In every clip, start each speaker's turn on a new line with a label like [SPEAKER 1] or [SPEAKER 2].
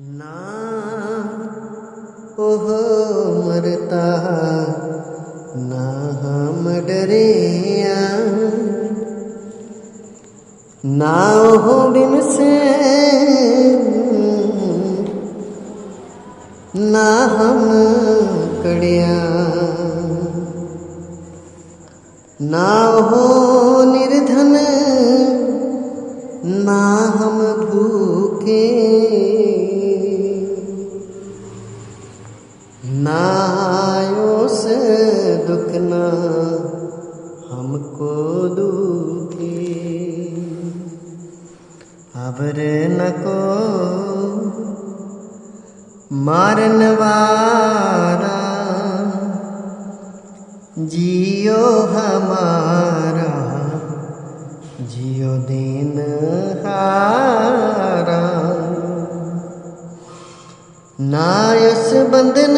[SPEAKER 1] ना ओहो मरता ना हम डरे ना हो बिन से ना हम कड़िया ना हो निर्धन ना हम भूखे आयो से दुख ना हमको दुखी। अबर न को मारन वारा, जियो हमारा, जियो दिन हारा। ना यस बंधन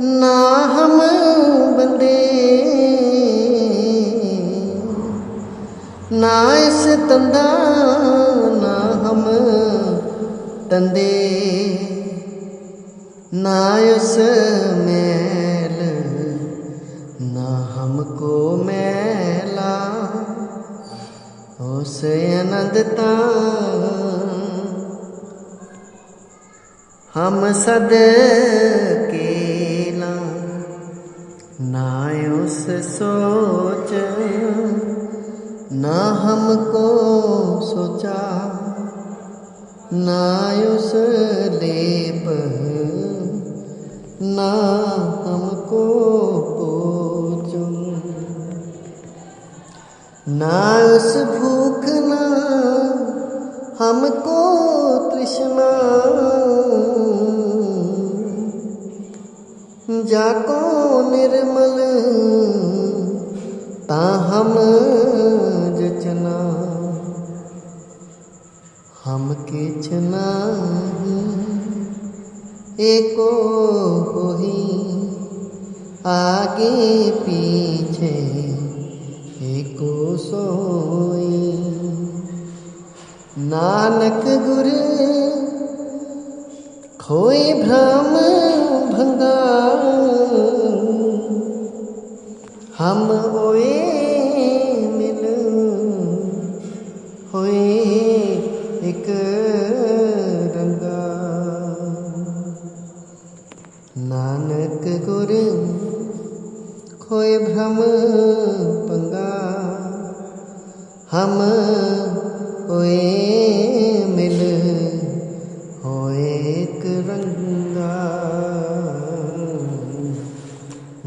[SPEAKER 1] ना हम बंदे। ना इस तंदा ना हम तंदे ना यस मैल, ना हमको मैला। उस आनंदता। हम सद ना उस सोच, ना हमको सोचा। ना उस लेप ना हमको पोचो ना उस भूख जाको निर्मल ता हम जचना हम किचना एको होही। आगे पीछे एको सोई। नानक गुर खोए भ्रम भंगा हम ओए मिल होए एक रंगा। नानक गुर खोए भ्रम पंगा। हम होए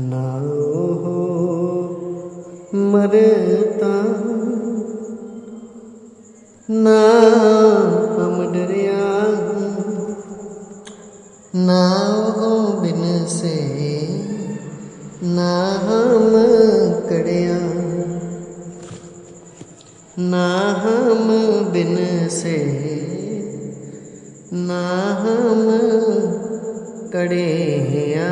[SPEAKER 1] ना हो, मरता ना हम डरिया ना हो बिन से, ना हम कड़िया ना हम बिन से, ना हम कड़िया